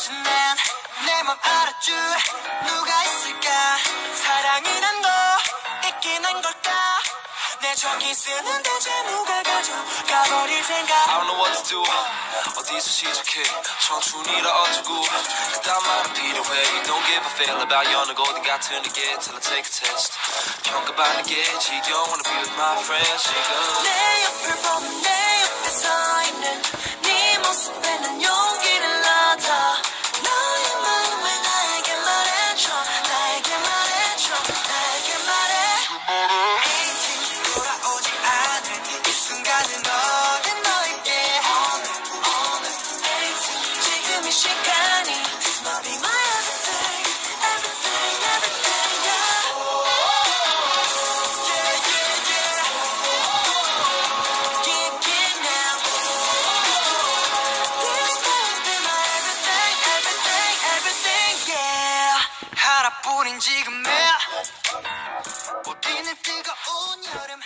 언제쯤엔 내맘 알아줄 누가 있을까? 사랑이 난너 있긴 한 걸까? 내 저기 쓰는 대체 누가 가져가버릴 생각? I don't know what to do. 어디서 시작해? 청춘이라 어쩌고? 그딴 말은 필요해. Don't give a fail about 여느 어디 같은 게 Till I take a test. 평가받는 게 지겨워 Wanna be with my friends 지금 나뿐인 지금에 우리는 뜨거운 여름.